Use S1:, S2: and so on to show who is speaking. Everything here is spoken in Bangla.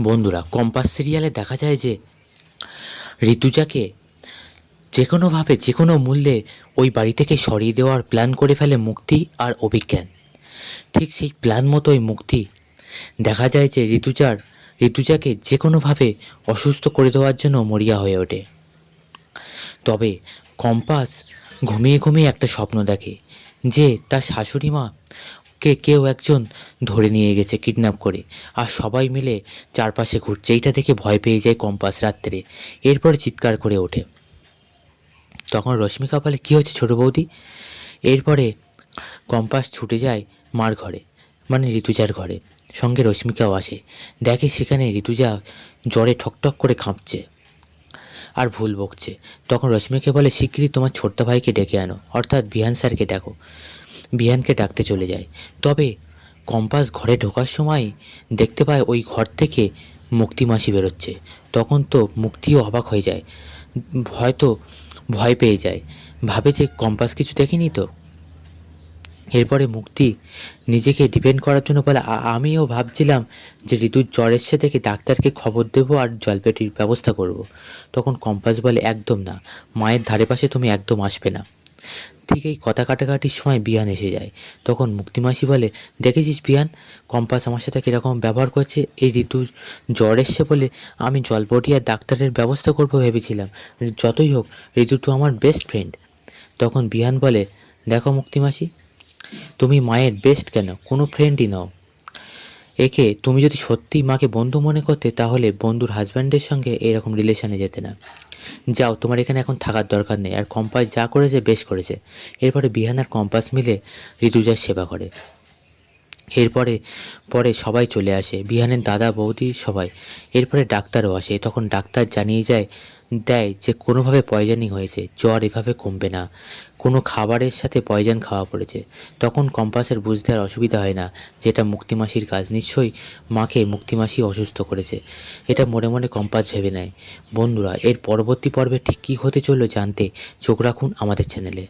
S1: বন্ধুরা, কম্পাস সিরিয়ালে দেখা যায় যে ঋতুজাকে যে কোনোভাবে যে কোনো মূল্যে ওই বাড়ি থেকে সরিয়ে দেওয়ার প্ল্যান করে ফেলে মুক্তি আর অভিজ্ঞান। ঠিক সেই প্ল্যান মতোই মুক্তি। দেখা যায় যে ঋতুজার, ঋতুজাকে যে কোনোভাবে অসুস্থ করে দেওয়ার জন্য মরিয়া হয়ে ওঠে। তবে কম্পাস ঘুমিয়ে ঘুমিয়ে একটা স্বপ্ন দেখে যে তার শাশুড়ি মা কে কেউ একজন ধরে নিয়ে গেছে কিডন্যাপ করে। আর সবাই মিলে চারপাশে ঘুরছে। এইটা দেখে ভয় পেয়ে যায় কম্পাস রাত্রে। এরপরে চিৎকার করে ওঠে। তখন রশ্মিকা বলে কী হচ্ছে ছোটো বৌদি? এরপরে কম্পাস ছুটে যায় মার ঘরে মানে ঋতুজার ঘরে। সঙ্গে রশ্মিকাও আসে। দেখে সেখানে ঋতুজা জ্বরে ঠকঠক করে কাঁপছে আর ভুল বকছে। তখন রশ্মিকে বলে, শিগগিরই তোমার ছোট্ট ভাইকে ডেকে আনো। অর্থাৎ বিহান স্যারকে দেখো। বিহানকে ডাকতে চলে যায়। তবে কম্পাস ঘরে ঢোকার সময় দেখতে পায় ওই ঘর থেকে মুক্তি মাসি বেরোচ্ছে। তখন তো মুক্তিও অবাক হয়ে যায়। হয়তো ভয় পেয়ে যায়। ভাবে যে কম্পাস কিছু দেখেনি তো? এরপরে মুক্তি নিজেকে ডিপেন্ড করার জন্য বলে আমিও ভাবছিলাম যে ঋতুর জ্বর এসছে দেখে ডাক্তারকে খবর দেবো আর জলপেটির ব্যবস্থা করব। তখন কম্পাস বলে, একদম না। মায়ের ধারে পাশে তুমি একদম আসবে না। ঠিক এই কথা কাটাকাটির সময় বিয়ান এসে যায়। তখন মুক্তিমাসি বলে, দেখেছিস বিয়ান, কম্পাস আমার সাথে কীরকম ব্যবহার করছে? এই ঋতু জ্বর এসছে বলে আমি জলপটি আর ডাক্তারের ব্যবস্থা করব ভেবেছিলাম। যতই হোক, ঋতু তো আমার বেস্ট ফ্রেন্ড তখন বিহান বলে, দেখো মুক্তিমাসি তুমি মায়ের বেস্ট কেন? কোনো ফ্রেন্ডই নাও। একে তুমি যদি সত্যিই মাকে বন্ধু মনে করতে, তাহলে বন্ধুর হাজব্যান্ডের সঙ্গে এরকম রিলেশনে যেতে না। যাও, তোমার এখানে এখন থাকার দরকার নেই, আর কম্পাস যা করেছে বেশ করেছে। এরপরে বিহান আর কম্পাস মিলে ঋতুজার সেবা করে। এরপরে, পরে সবাই চলে আসে। বিহানের দাদা বৌদি সবাই। এরপরে ডাক্তারও আসে। তখন ডাক্তার জানিয়ে যায়, দেয় যে কোনোভাবে পয়জনিং হয়েছে, জ্বর এভাবে কমবে না। কোনো খাবারের সাথে পয়জন খাওয়া পড়েছে। তখন কম্পাসের বুঝতে আর অসুবিধা হয় না, যেটা মুক্তিমাসির কাজ। নিশ্চয়ই মাকে মুক্তিমাসি অসুস্থ করেছে। এটা মনে মনে কম্পাস ভেবে নেয়। বন্ধুরা, এর পরবর্তী পর্বে ঠিক কী হতে চলল জানতে চোখ রাখুন আমাদের চ্যানেলে।